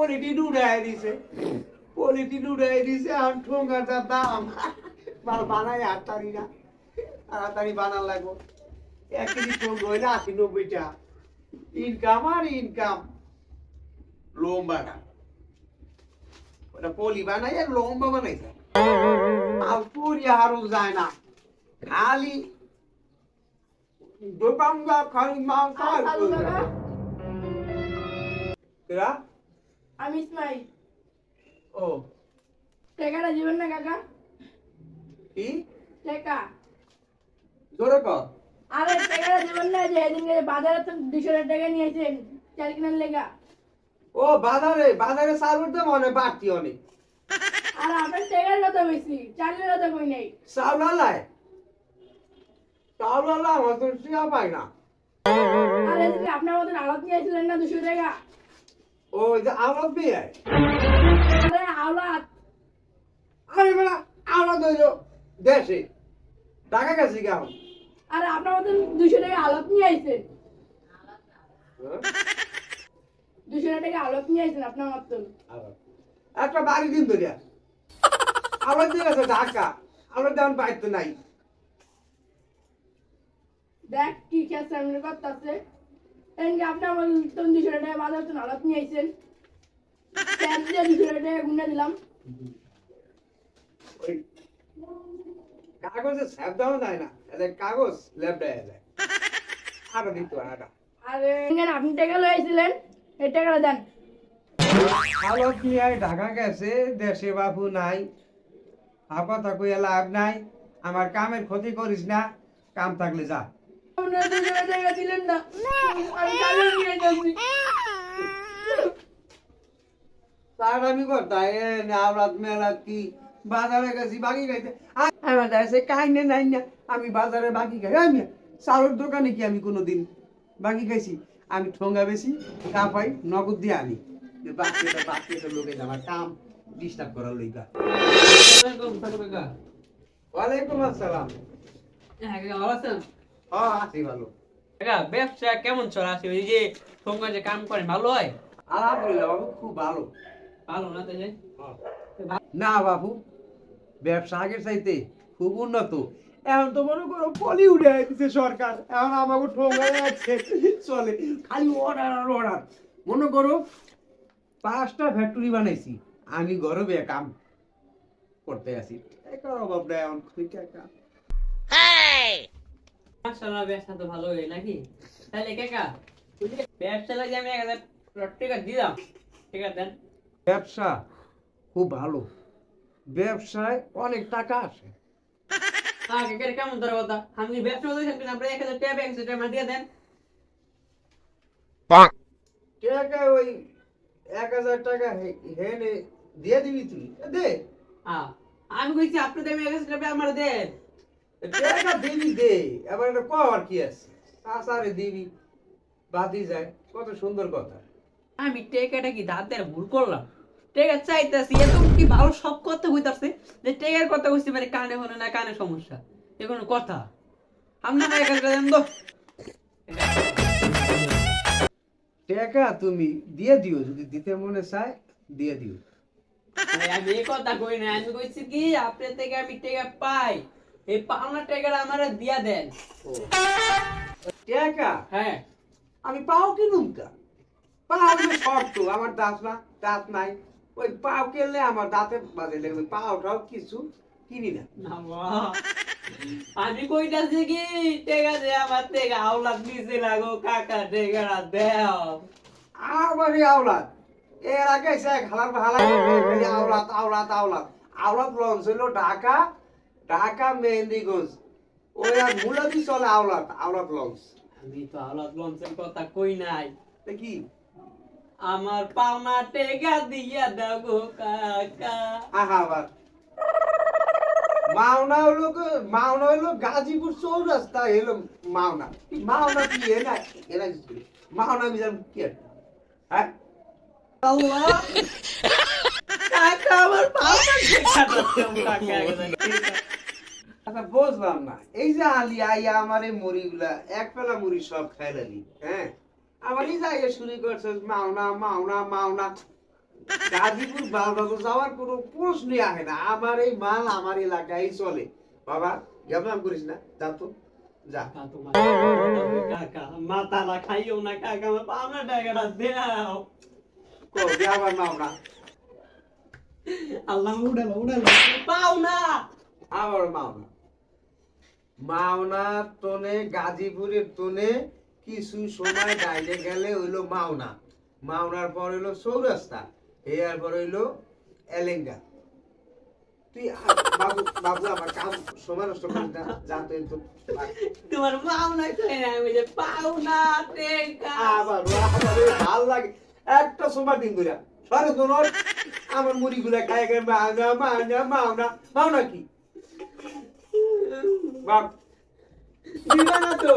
Polytene উড়াই দিছে। Polytene উড়াই দিছে আর ঠোঙ্গার দাম মাল বানাই আর তারি না। তাড়াতাড়ি বানার লাগবো। এক কেজি ঠোঙ্গ হইলে আশি নব্বইটা। ইনকাম আর ইনকাম লম্বাটা ওটা পলি বানাই আর লম্বা বানাইছে। মাল পুরি হারও যায় না। খালি দোকানটা খালি মাল কেরা? আমি ইসমাইল ও। টাকাটা দিবেন না কাকা? কি? টাকা জোরে কর আরে টাকাটা দিবেন না যে এদিনকে বাজারে তো দুশো টাকা নিয়েছেন চাল কিনার লেগা। ও বাজারে বাজারে সার্ভিস দাম অনেক বাড়তি অনেক। আর আপনার টাকার কত বেশি চালের কত কই নেই? চাউলালায়? চাউলালা আমার তো পাই না। আর আপনার মতন আলাদ নিয়েছিলেন না দুশো টাকা ও যে আমার বিয়ে? আরে আওলাদ। আরে বেড়া আমরা দইল দেশে। টাকা গেছি কেমন আরে আপনার মতন দুশো টাকা আলাদ নিয়ে আইছেন? দুশো টাকা আলাদ নিয়ে আইছেন আপনার মতন? একটা বাড়ি দিন ধরিয়া আমার দিন আছে ঢাকা। আমার তেমন পাইতে নাই। দেখ কি খেয়ে সামনে করতেছে। এদিকে আপনি আমার দুশো টাকা বাজার তো আলাদ নিয়ে আইছেন। দুশো টাকা গুনে দিলাম। ওই কাগজে স্যাপ দেওয়া যায় না এদের কাগজ লেপ দেয় যায় আরও দিত আটা আর এখানে আপনি টাকা লয়ে আইছিলেন এই টাকাটা দেন। হালত নিয়ে ঢাকা গেছে দেশে বাবু নাই কইয়া লাভ নাই আমার কামের ক্ষতি করিস না কাম থাকলে যা। আপনারা দুশো টাকা দিলেন না। আমি কাজে নিয়ে যাচ্ছি তার আমি করতাই নাওরাত মেলাত কি? বাজারে গেছি বাকি খাইতে। আমার দেশে কাহিনে নাই না আমি বাজারে বাকি খাই। আমি চাউলের দোকানে কি আমি কোনোদিন বাকি খাইছি? আমি ঠোঙ্গা বেশি কাপাই নগদ দিয়ে আনি। যে বাকি এটা লোকে আমার কাম ডিস্টার্ব করার লইকা ওয়ালাইকুম আসসালাম। হ্যাঁ আছি ভালো। ব্যবসা কেমন চলাছে ওই যে সঙ্গে যে কাম করে ভালো হয়? আলহামদুলিল্লাহ বাবু খুব ভালো। ভালো না তাহলে না বাবু ব্যবসা আগের চাইতে খুব উন্নত। এখন তো মনে করো পলি উঠে দিচ্ছে সরকার। এখন আমাকে ঠোঙ্গায় আছে চলে খালি অর্ডার আর অর্ডার মনে করো পাঁচটা ফ্যাক্টরি বানাইছি। আমি গরবে কাম করতে আছি। টাকার অভাব নাই এখন টাকা মাশাআল্লাহ ব্যবসা তো ভালো নাকি? তাহলে কাকা ব্যবসা লাগে আমি এক হাজার টাকা দিলাম ঠিক আছে দেন। ব্যবসা খুব ভালো। ব্যবসায় অনেক টাকা আসে কাকার কেমন ধর কথা ব্যবসা আপনি এক হাজার টাকা এক হাজার টাকা দিয়ে দেন। টাকা ওই এক হাজার টাকা হে- হেনে দিয়ে দিবি তুই? দে। হ্যাঁ আমি কইছি আপনি দেবেন এক হাজার টাকা আমার দেন। টাকা দিবি দে এবার এটা কর কি আছে? তাছাড়া দিবি বাদি যায় কত সুন্দর কথা। আমি টেকাটা কি দাঁতের ভুল করলাম? টেকা চাইতেছি এত কি ভালো সব কথা হইতাছে যে টেকার কথা বুঝতে পারি কানে হলো না কানে সমস্যা। এ কোনো কথা? আপনি আমার এক দেন তো টাকা তুমি দিয়ে দিও যদি দিতে মনে চায় দিয়ে দিও। আমি এই কথা কই না আমি কইছি কি আপনার থেকে আমি টেকা পাই। এই পাওনা টেকাটা আমার দিয়া দেন। টাকা? হ্যাঁ। আমি পাও কিনুম তা পাও যে শর্ত আমার দাঁত না দাঁত নাই। ওই পাও কিনলে আমার দাঁতে বাজে লাগবে পাওটাও কিছু কিনি না। আমি কইতাছি কি টেকা দে আমার থেকে আওলাদ নিচে লাগো কাকা টেকাটা দেও। আমারই আওলাদ এর আগে সে খালার ভালাই খালি আওলাদ আওলাদ আওলাদ। আওলাদ লঞ্চ হইল ঢাকা ঢাকা মেহেন্দিগঞ্জ ওই আর মূলাদি চলে আওলাদ আওলাদ লঞ্চ। আমি তো আওলাদ লঞ্চের কথা কই নাই। তা কি? আমার পাওনা টেকা দিয়া দাও গো কাকা। আহা আবার। মাওনা হলো মাওনা হলো গাজীপুর চৌরাস্তা এলো মাওনা। মাওনা কি এনা এনা মাওনা আমি জানি কি? হ্যাঁ? আল্লাহ! কাকা আমার পাওনা টেকা দাও। কাকা? আচ্ছা বুঝলাম না। এই যে আলি আইয়া আমার এই মুড়িগুলা এক পেলা মুড়ি সব খাইলালি হ্যাঁ? আমার এই জায়গায় শুরু করছে মাওনা মাওনা মাওনা। গাজীপুর বালবাবু যাওয়ার কোনো প্রশ্নই আসে না। আমার এই মাল আমার এলাকায় চলে। বাবা গেমলাম করিস না যা তো যা। কাকা মাতালা খাইও না কাকা আমার পাওনা টাকাটা দেও কো দে আবার মাওনা। আল্লাহ উড়ালো উড়ালো পাও না। আবার মাওনা। মাওনা টনে গাজীপুরের টনে কিছু সময় ডাইলে গেলে হইল মাওনা। মাওনার পর হইল চৌরাস্তা এর পর হইল এলেঙ্গা। তুই বাবু বাবু আমার কাম সময় নষ্ট করিস না যা তুই তো তোমার পাওনা খাই না আমি যে পাও না আবার আবার ভালো লাগে একটা সময় দিন ধরে সরে তো নয় আমার মুড়ি গুলা খাই খাই মাওনা মাওনা মাওনা মাওনা কি? বাপ। দিবা না তো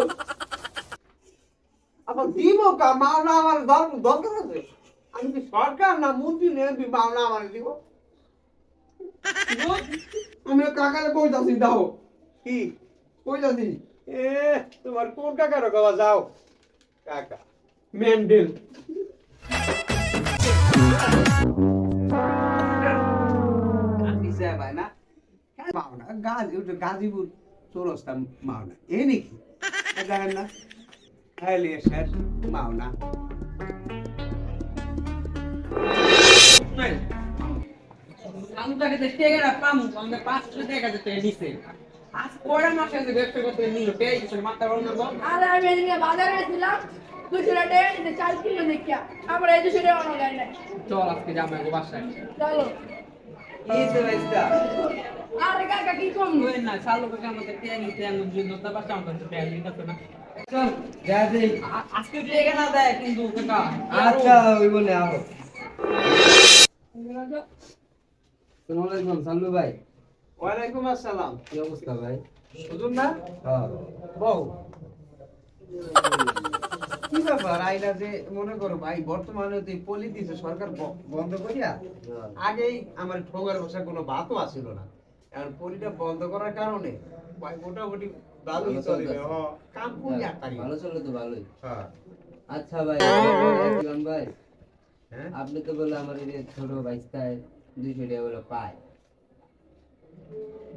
কা সরকার না এ, তোমার কোন কাকার বাবা যাও। কাকা। মেন্ডেল মাওনা গাজী ওটা গাজীপুর চৌরাস্তা মাওনা এ নাকি? দেখেন না? স্যার মাওনা আমি তাকে তো টেকাটা পামু আমাদের পাঁচশো টাকা দিতে দিছে আজ কয়টা মাস আছে ব্যবসা করতে নিল পেয়ে গেছে মাথা বল না আর আমি এদিকে বাজারে টাকা নিতে চাল কিলো দেখিয়া। আমার এই দুশো অন্য গাড়ি নাই চল আজকে যাব বাসায়। চলো। এই তো আরে কাকা কি কম না? চালু করে আমাদের পেয়ে নিতে আমি যদি দশটা বাসা আমার কাছে নিতে না। চল যা দেই। আজকে টেকা না দেয় কিন্তু কাকা আচ্ছা ওই বলে আহো সালাম আলাইকুম সাল্লু ভাই। ওয়ালাইকুম আসসালাম। কি অবস্থা ভাই? সুজন না? হ্যাঁ। বউ। কি ব্যাপার? আইলা যে মনে করো ভাই বর্তমানে তো পলি দিছে সরকার বন্ধ করিয়া আগেই আমার ঠোঙার বসা কোনো বাতও আসিল না। এখন পলিটা বন্ধ করার কারণে মোটামুটি ভালোই চলে কাম করি আর ভালো চলে তো ভালোই। হ্যাঁ। আচ্ছা ভাই বলছিলাম ভাই? হ্যাঁ? আপনি তো বলে আমার এই ছোট বাইস্তায় দুইশো টাকা বলে পায়।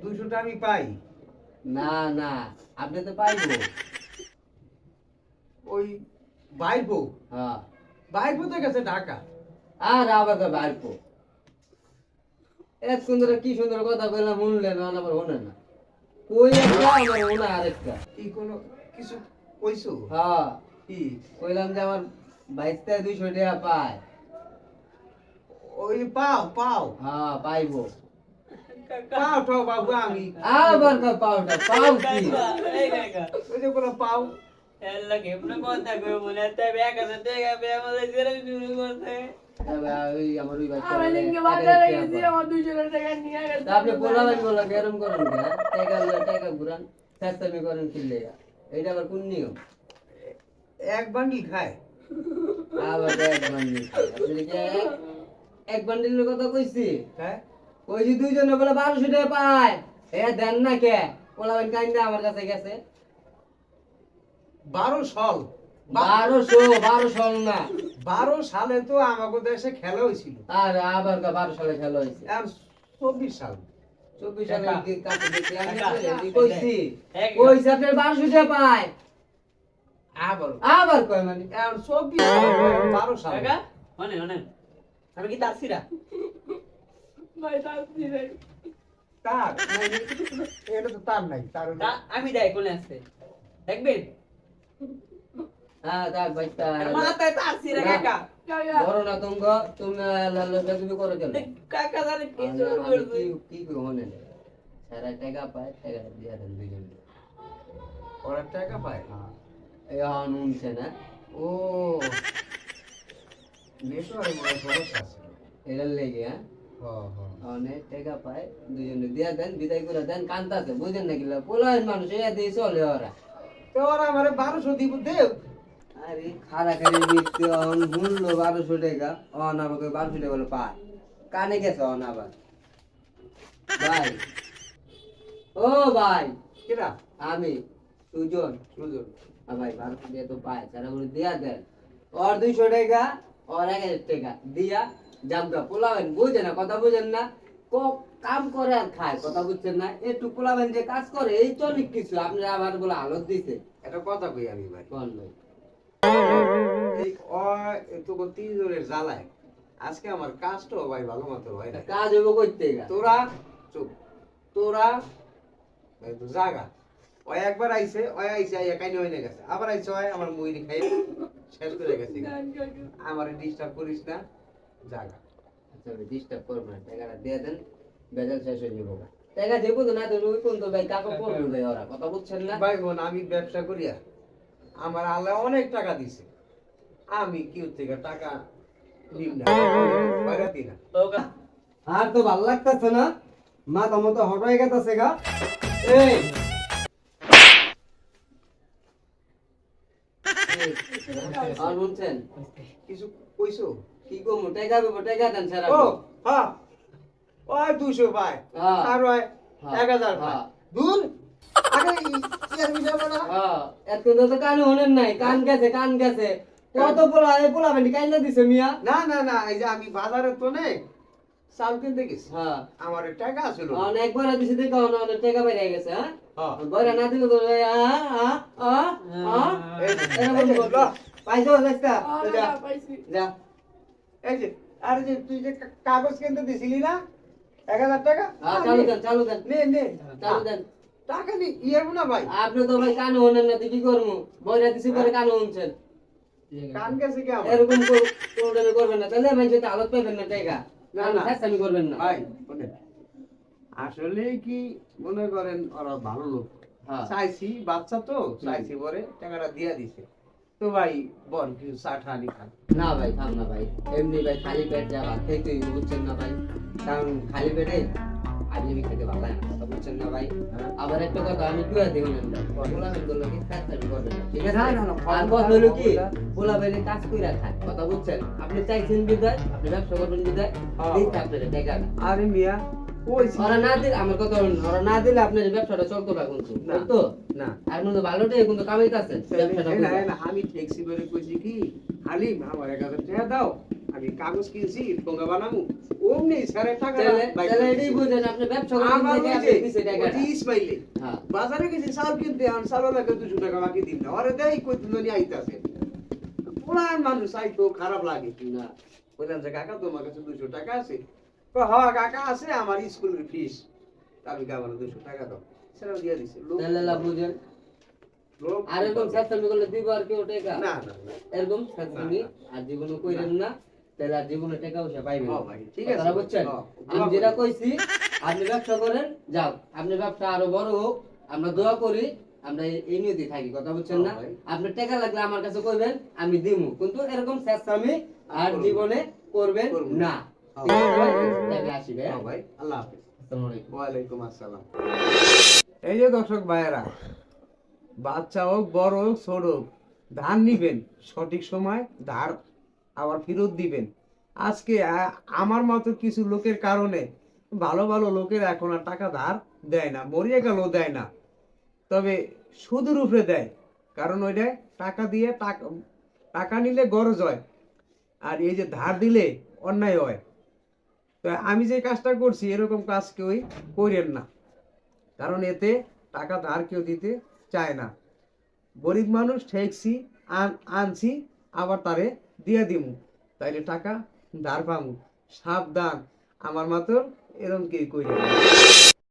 দুশোটা আমি পাই। না না আপনি তো পাইবো। ওই বাইবো হ্যাঁ। বাইবো তো গেছে ঢাকা। আর আবার তো বাইরবো এত সুন্দর কি সুন্দর কথা বললাম শুনলেন না আবার শোনেন না। কই একটা আমার শোনা আরেকটা। কি কোনো কিছু কইছো? হ্যাঁ। কি? কইলাম যে আমার বাইস্তায় দুইশো টাকা পায়। ওই পাও পাও। হ্যাঁ পাইবো। পাও ঠাও বাবু আমি আবার কয় পাউটা পাও কি? এই কাকা ওই যে কোনো পাও। এল্লা কেমনে কথা কই মনে তাই এক হাজার টাকা পে আমাদের জেরে করতে আপনি বলা গরম করেন টাকা টাকা ঘুরান করেন কিনলে আবার কোন নিয়ম? এক বান্ডিল খায়। আবার এক বান্ডিল এক- বান্ডিলের কথা কইছি? হ্যাঁ। কইছি দুইজনে বলে বারোশো টাকা পায়। এ দেন না কে? পোলাবেন কাইন্দা আমার কাছে গেছে। বারো সাল বারোশো বারোশো না। বারো সালে তো আমাকে দেশে খেলা হয়েছিল। আর আবার বারো সালে খেলা হয়েছে। আর চব্বিশ সাল। চব্বিশ সালে কইছি। কইছি আপনার বারোশো টাকা পায়। আবার। আবার কয় মানে? চব্বিশ বারো সাল। অনেন আমি কি তাসিরা ভাই তার তার নাই, এটা তো তার নাই তার আমি দেয় কোনে আছে। দেখবেন? সারা টাকা পায় টাকা দিয়া দেন দুইজন। ওরা টাকা পায়? এই উনছে না? ও। নেটওয়ার্ক সমস্যা আছে। এটার লেগে হ্যাঁ? হ্যাঁ হ্যাঁ অনেক টাকা পায় দুজনে দিয়া দেন বিদায় করে দেন কান্তাছে বুঝেন না কিলা মানুষ এ দিয়ে চলে ওরা। তো ওরা আমার বারোশো দিব দেব আরে মিথ্যে অন শুনলো বারোশো টাকা। অন বারোশো টাকা পায়। কানে গেছে অন আবার। ভাই। ও ভাই কিরা? আমি। সুজন সুজন ভাই বারোশো টাকা তো পায় করে দিয়া দেন। ওর দুইশো টাকা ওর এক হাজার টাকা। দিয়া জামকা পোলাবেন বুঝে না কথা বুঝেন না। ক- কাম করে আর খায় কথা বুঝছেন না। একটু পোলাবেন যে কাজ করে এই তো অনেক কিছু। আপনারা আবার বলে আলোচ দিছে। একটা কথা কই আমি ভাই। কোন ভাই। এই অ- এ তো তিনজনের জ্বালায়। আজকে আমার কাজটাও ভাই ভালো মতো হয় না। কাজ হইব করতে তোরা চুপ। তোরা এই তো জাগা। ওই একবার আইছে ওই আইছে আইয়া কাইনে হইনে গেছে। আবার আইছে ওই আমার মুইরি খাই শেষ করে গেছে। আমার ডিস্টার্ব করিস না জাগা। আচ্ছা ডিস্টার্ব করবেন না টাকাটা দিয়ে দেন বেজাল শেষ হয়ে যাব টাকা দেবো তো না দেবো ওই কোন তো ভাই কাকা করবে ভাই ওরা। কথা বুঝছেন না? ভাই বোন আমি ব্যবসা করি আর আমার আল্লাহ অনেক টাকা দিছে। আমি কেউ থেকে টাকা নিম না। বাইরে না। আর তো ভালো লাগতেছে না। মাথা মতো হট হয়ে গেছে গা। এই। আর বলছেন কিছু কইছো? কি দেবো টাকা দেন স্যার ও হ্যাঁ। ওই দুশো ভাই হ্যাঁ। আর ওই হ্যাঁ। এক হাজার ভাই হ্যাঁ। দূর। আরে ইয়ার বিষয় বলা হ্যাঁ এতক্ষণ তো কান হলেন নাই কান গেছে কান গেছে। কত পোলা এই পোলা বেটি কাইন্দা দিছে মিয়া? না না না এই যে আমি বাজারে তো নেই চাল কিনতে গেছি। হ্যাঁ। আমার টাকা ছিল। অনেকবার দিছে দেখো অনেক টাকা বেড়ে গেছে হ্যাঁ? হ্যাঁ। না দিলে তো এই, আ আ আ আ এই যে, এরকম এই যে, করবে। ল। পাইছো চেষ্টা যা। এই যে আরে যে তুই যে কাগজ কিনতে দিছিলি না? এক হাজার টাকা? হ্যাঁ, চালু দেন চালু দেন। নে নে। চালু দেন। টাকা নি ইয়ার না ভাই। আপনি তো ভাই কান হনেন না কি করব? বইরা দিছি পরে কান হনছেন কান কি আমার এরকম করবেন না। তাহলে ভাই যেটা আলত পাইবেন না টাকা। না, না। আমি করবেন না। ভাই আসলে কি মনে করেন ওরা ভালো লোক। হ্যাঁ। চাইছি বাচ্চা তো চাইছি পরে টাকাটা দিয়া দিছে। তো ভাই বল হানি খান। না ভাই থাম না ভাই। এমনি ভাই খালি পেট যা ভাত বুঝছেন না ভাই? কারণ খালি পেটে আপনি খেতে ভালো লাগে না। বুঝছেন না ভাই। আবার একটা কথা আমি কুয়া দিব না বলা আমি বলল কি? কাজ টাজ করবেন না ঠিক আছে? আর কথা হলো কি? বলা- বাইরে কাজ কইরা খায় কথা বুঝছেন? আপনি চাইছেন বিদায় আপনি ব্যবসা করবেন বিদায় হ্যাঁ। আরে মিয়া ওরা না দিলে আমার কথা ওরা না দিলে আপনার ব্যবসাটা চলতো না কিন্তু না। চলতো না। আর কিন্তু ভালোটাই কিন্তু আমি ট্যাক্সি করে কইছি কি হালিম আমার এক হাজার টাকা দাও কাগজ কিনছি ঠোঙ্গা বানামু অমনি স্যারে টাকা তাহলে এটাই বুঝেন আপনি ব্যবসা দিছে হ্যাঁ। বাজারে গেছি চাল কিনতে আন চালও লাগে দুশো টাকা বাকি দিন না। আরে দেই কই তুমি আইতাছে। পুরান মানুষ আইতো খারাপ লাগে। না। বললাম যে কাকা তোমার কাছে টাকা আছে। তো হ্যাঁ কাকা আছে আমার স্কুলের ফিস। আমি দুশো টাকা দাও? সেটাও দিয়ে দিছে। লোক তাহলে লাভ বুঝেন। আর এরকম স্যাঁতসামি করলে দিব আর কেউ টাকা? না না এরকম স্যাঁতসামি আর জীবনে কইরেন না। তাহলে আর জীবনে টাকা পয়সা পাইবেন ঠিক আছে। বুঝছেন? আমি যেটা কইছি আপনি ব্যবসা করেন যাও। আপনি ব্যবসা আরও বড় হোক আমরা দোয়া করি আমরা এই থাকি কথা বুঝছেন না? আপনি টাকা লাগলে আমার কাছে কইবেন আমি দিমু। কিন্তু এরকম আর জীবনে করবেন না। ভাই? তাহলে আসি ভাই। ভাই আল্লাহ হাফেজ। ওয়ালাইকুম আসসালাম। এই যে দর্শক ভাইয়েরা বাচ্চা হোক বড় হোক ছোট হোক ধান নিবেন। সঠিক সময় ধার আবার ফেরত দিবেন। আজকে আমার মতো কিছু লোকের কারণে ভালো ভালো লোকের এখন আর টাকা ধার দেয় না, মরিয়ে গেল দেয় না। তবে সুদের উপরে দেয়, কারণ ওইটা টাকা দিয়ে টাকা টাকা নিলে গরজ হয়, আর এই যে ধার দিলে অন্যায় হয়। তো আমি যে কাজটা করছি, এরকম কাজ কেউই করেন না, কারণ এতে টাকা ধার কেউ দিতে চায় না। গরিব মানুষ ঠেকছি, আন- আনছি, আবার তারে দিয়ে দিমু। তাইলে টাকা ধার পামু। সাবধান। আমার মাতর এরকম কে করি